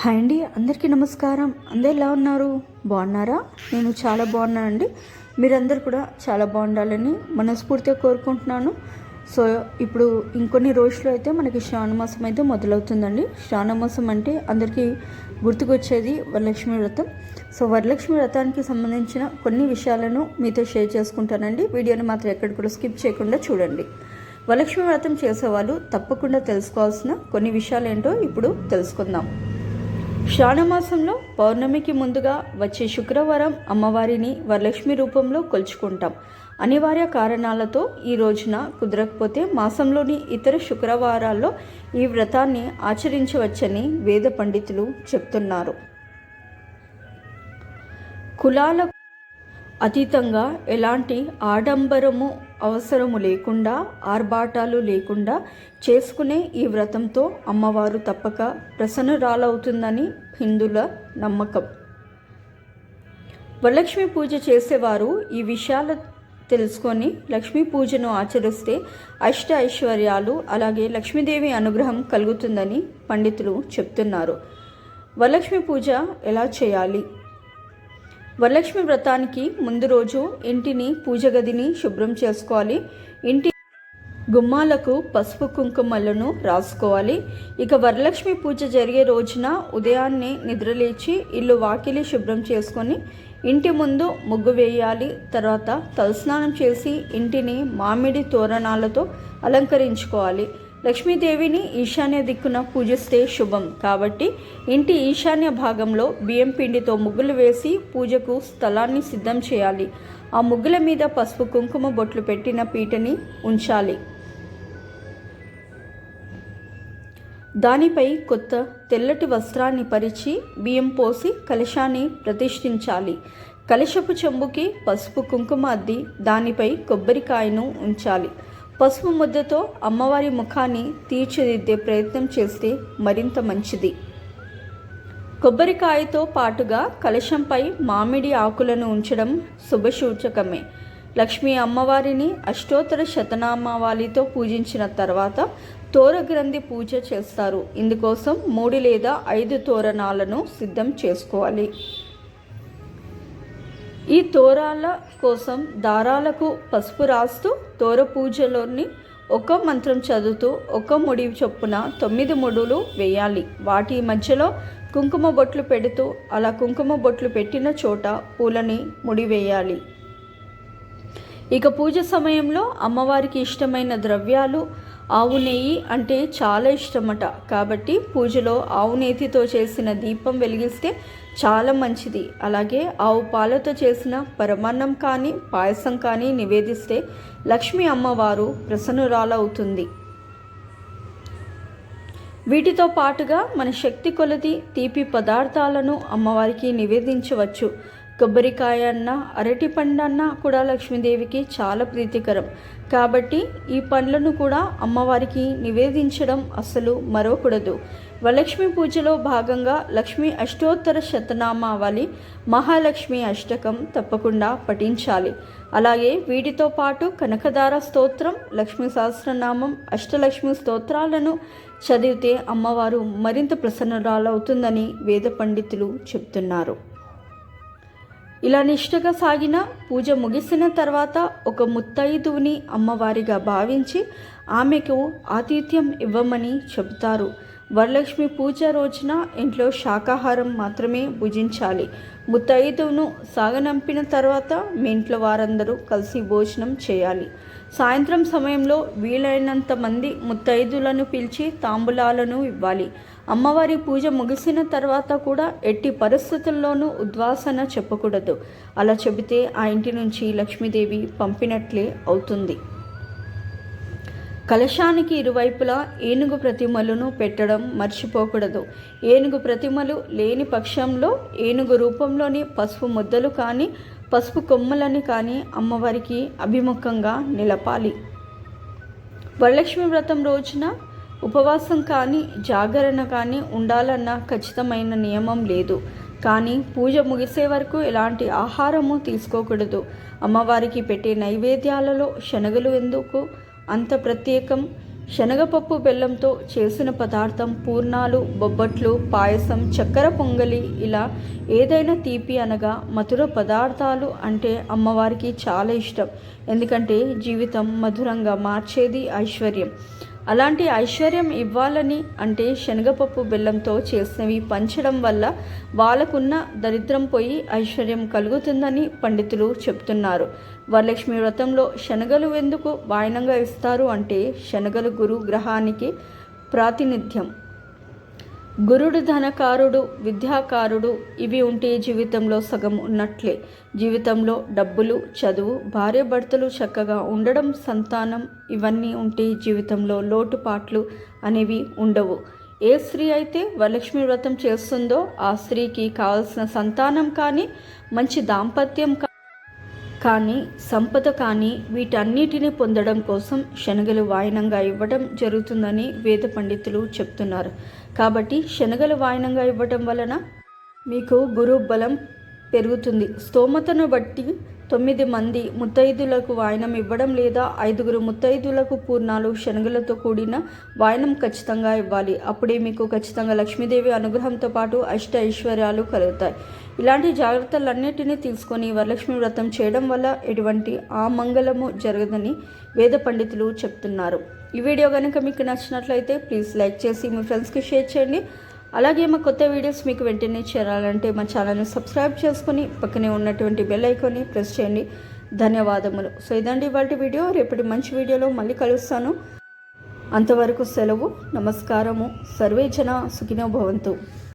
Hi అండి అందరికీ నమస్కారం. అందరు ఎలా ఉన్నారు? బాగున్నారా? నేను చాలా బాగున్నానండి. మీరందరూ కూడా చాలా బాగుండాలని మనస్ఫూర్తిగా కోరుకుంటున్నాను. సో ఇప్పుడు ఇంకొన్ని రోజులు అయితే మనకి శ్రావణమాసం అయితే మొదలవుతుందండి. శ్రావణమాసం అంటే అందరికీ గుర్తుకొచ్చేది వరలక్ష్మి వ్రతం. సో వరలక్ష్మి వ్రతానికి సంబంధించిన కొన్ని విషయాలను మీతో షేర్ చేసుకుంటానండి. వీడియోని మాత్రం ఎక్కడ కూడా స్కిప్ చేయకుండా చూడండి. వరలక్ష్మి వ్రతం చేసేవాళ్ళు తప్పకుండా తెలుసుకోవాల్సిన కొన్ని విషయాలు ఏంటో ఇప్పుడు తెలుసుకుందాం. శ్రావణమాసంలో పౌర్ణమికి ముందుగా వచ్చే శుక్రవారం అమ్మవారిని వరలక్ష్మి రూపంలో కొలుచుకుంటాం. అనివార్య కారణాలతో ఈ రోజున కుదరకపోతే మాసంలోని ఇతర శుక్రవారాల్లో ఈ వ్రతాన్ని ఆచరించవచ్చని వేద పండితులు చెప్తున్నారు. కులాల అతీతంగా ఎలాంటి ఆడంబరము అవసరము లేకుండా ఆర్భాటాలు లేకుండా చేసుకునే ఈ వ్రతంతో అమ్మవారు తప్పక ప్రసన్నురాలవుతుందని హిందుల నమ్మకం. వరలక్ష్మి పూజ చేసేవారు ఈ విషయాలు తెలుసుకొని లక్ష్మీ పూజను ఆచరిస్తే అష్ట ఐశ్వర్యాలు అలాగే లక్ష్మీదేవి అనుగ్రహం కలుగుతుందని పండితులు చెప్తున్నారు. వరలక్ష్మి పూజ ఎలా చేయాలి? వరలక్ష్మి వ్రతానికి ముందు రోజు ఇంటిని పూజ గదిని శుభ్రం చేసుకోవాలి. ఇంటి గుమ్మాలకు పసుపు కుంకుమలను రాసుకోవాలి. ఇక వరలక్ష్మి పూజ జరిగే రోజున ఉదయాన్నే నిద్రలేచి ఇల్లు వాకిలి శుభ్రం చేసుకొని ఇంటి ముందు ముగ్గు వేయాలి. తర్వాత తలస్నానం చేసి ఇంటిని మామిడి తోరణాలతో అలంకరించుకోవాలి. లక్ష్మీదేవిని ఈశాన్య దిక్కున పూజిస్తే శుభం. కాబట్టి ఇంటి ఈశాన్య భాగంలో బియ్యం పిండితో ముగ్గులు వేసి పూజకు స్థలాన్ని సిద్ధం చేయాలి. ఆ ముగ్గుల మీద పసుపు కుంకుమ బొట్లు పెట్టిన పీటని ఉంచాలి. దానిపై కొత్త తెల్లటి వస్త్రాన్ని పరిచి బియ్యం పోసి కలశాన్ని ప్రతిష్ఠించాలి. కలశపు చెంబుకి పసుపు కుంకుమ అద్ది దానిపై కొబ్బరికాయను ఉంచాలి. పసుపు ముద్దతో అమ్మవారి ముఖాన్ని తీర్చిదిద్దే ప్రయత్నం చేస్తే మరింత మంచిది. కొబ్బరికాయతో పాటుగా కలశంపై మామిడి ఆకులను ఉంచడం శుభసూచకమే. లక్ష్మీ అమ్మవారిని అష్టోత్తర శతనామావాలితో పూజించిన తర్వాత తోరగ్రంథి పూజ చేస్తారు. ఇందుకోసం మూడు లేదా ఐదు తోరణాలను సిద్ధం చేసుకోవాలి. ఈ తోరాల కోసం దారాలకు పసుపు రాస్తూ తోర పూజలోని ఒక మంత్రం చదువుతూ ఒక ముడి చొప్పున తొమ్మిది ముడులు వేయాలి. వాటి మధ్యలో కుంకుమ బొట్లు పెడుతూ అలా కుంకుమ బొట్లు పెట్టిన చోట పూలని ముడి వేయాలి. ఇక పూజ సమయంలో అమ్మవారికి ఇష్టమైన ద్రవ్యాలు ఆవు నెయ్యి అంటే చాలా ఇష్టమట. కాబట్టి పూజలో ఆవు నేతితో చేసిన దీపం వెలిగిస్తే చాలా మంచిది. అలాగే ఆవు పాలతో చేసిన పరమాన్నం కానీ పాయసం కానీ నివేదిస్తే లక్ష్మీ అమ్మవారు ప్రసన్నురాలవుతుంది. వీటితో పాటుగా మన శక్తి కొలది తీపి పదార్థాలను అమ్మవారికి నివేదించవచ్చు. కొబ్బరికాయ అన్న అరటి పండు అన్న కూడా లక్ష్మీదేవికి చాలా ప్రీతికరం. కాబట్టి ఈ పండ్లను కూడా అమ్మవారికి నివేదించడం అస్సలు మరవకూడదు. వరలక్ష్మి పూజలో భాగంగా లక్ష్మీ అష్టోత్తర శతనామావళి మహాలక్ష్మి అష్టకం తప్పకుండా పఠించాలి. అలాగే వీటితో పాటు కనకదార స్తోత్రం లక్ష్మీ సహస్రనామం అష్టలక్ష్మి స్తోత్రాలను చదివితే అమ్మవారు మరింత ప్రసన్నురాలవుతుందని వేద పండితులు చెప్తున్నారు. ఇలా నిష్ఠగా సాగిన పూజ ముగిసిన తర్వాత ఒక ముత్తైదువుని అమ్మవారిగా భావించి ఆమెకు ఆతిథ్యం ఇవ్వమని చెబుతారు. వరలక్ష్మి పూజ రోజున ఇంట్లో శాకాహారం మాత్రమే భుజించాలి. ముత్తైదువును సాగనంపిన తర్వాత మీ ఇంట్లో వారందరూ కలిసి భోజనం చేయాలి. సాయంత్రం సమయంలో వీలైనంత మంది ముత్తైదులను పిలిచి తాంబూలాలను ఇవ్వాలి. అమ్మవారి పూజ ముగిసిన తర్వాత కూడా ఎట్టి పరిస్థితుల్లోనూ ఉద్వాసన చెప్పకూడదు. అలా చెబితే ఆ ఇంటి నుంచి లక్ష్మీదేవి పంపినట్లే అవుతుంది. కలశానికి ఇరువైపులా ఏనుగు ప్రతిమలను పెట్టడం మర్చిపోకూడదు. ఏనుగు ప్రతిమలు లేని పక్షంలో ఏనుగు రూపంలోని పసుపు ముద్దలు కానీ పసుపు కొమ్మలని కానీ అమ్మవారికి అభిముఖంగా నిలపాలి. వరలక్ష్మి వ్రతం రోజున ఉపవాసం కానీ జాగరణ కానీ ఉండాలన్న ఖచ్చితమైన నియమం లేదు. కానీ పూజ ముగిసే వరకు ఎలాంటి ఆహారము తీసుకోకూడదు. అమ్మవారికి పెట్టే నైవేద్యాలలో శనగలు ఎందుకు? అంత ప్రత్యేకం శనగపప్పు బెల్లంతో చేసిన పదార్థం పూర్ణాలు బొబ్బట్లు పాయసం చక్కెర పొంగలి ఇలా ఏదైనా తీపి అనగా మధుర పదార్థాలు అంటే అమ్మవారికి చాలా ఇష్టం. ఎందుకంటే జీవితం మధురంగా మార్చేది ఐశ్వర్యం. అలాంటి ఐశ్వర్యం ఇవ్వాలని అంటే శనగపప్పు బెల్లంతో చేసినవి పంచడం వల్ల వాళ్ళకున్న దరిద్రం పోయి ఐశ్వర్యం కలుగుతుందని పండితులు చెప్తున్నారు. వరలక్ష్మి వ్రతంలో శనగలు ఎందుకు వాయనంగా ఇస్తారు అంటే శనగలు గురు గ్రహానికి ప్రాతినిధ్యం. గురుడు ధనకారుడు విద్యాకారుడు ఇవి ఉంటే జీవితంలో సగం ఉన్నట్లే. జీవితంలో డబ్బులు చదువు భార్యాభర్తలు చక్కగా ఉండడం సంతానం ఇవన్నీ ఉంటే జీవితంలో లోటుపాట్లు అనేవి ఉండవు. ఏ స్త్రీ అయితే వరలక్ష్మి వ్రతం చేస్తుందో ఆ స్త్రీకి కావలసిన సంతానం కానీ మంచి దాంపత్యం కా- కానీ సంపద కానీ వీటన్నిటిని పొందడం కోసం శనగలు వాయనంగా ఇవ్వడం జరుగుతుందని వేద పండితులు చెప్తున్నారు. కాబట్టి శనగలు వాయనంగా ఇవ్వడం వలన మీకు గురు బలం పెరుగుతుంది. స్తోమతను బట్టి తొమ్మిది మంది ముత్తైదులకు వాయనం ఇవ్వడం లేదా ఐదుగురు ముత్తైదులకు పూర్ణాలు శనగలతో కూడిన వాయనం ఖచ్చితంగా ఇవ్వాలి. అప్పుడే మీకు ఖచ్చితంగా లక్ష్మీదేవి అనుగ్రహంతో పాటు అష్ట ఐశ్వర్యాలు కలుగుతాయి. ఇలాంటి జాగ్రత్తలన్నిటినీ తీసుకొని వరలక్ష్మి వ్రతం చేయడం వల్ల ఎటువంటి ఆ మంగళము జరగదని వేద పండితులు చెప్తున్నారు. ఈ వీడియో కనుక మీకు నచ్చినట్లయితే ప్లీజ్ లైక్ చేసి మీ ఫ్రెండ్స్కి షేర్ చేయండి. అలాగే మా కొత్త వీడియోస్ మీకు వెంటనే చేరాలంటే మా ఛానల్ని సబ్స్క్రైబ్ చేసుకొని పక్కనే ఉన్నటువంటి బెల్ ఐకాన్ని ప్రెస్ చేయండి. ధన్యవాదములు. సో ఇదండి ఇవాళ వీడియో. రేపటి మంచి వీడియోలో మళ్ళీ కలుస్తాను. అంతవరకు సెలవు నమస్కారము. సర్వే జన సుఖినో భవంతు.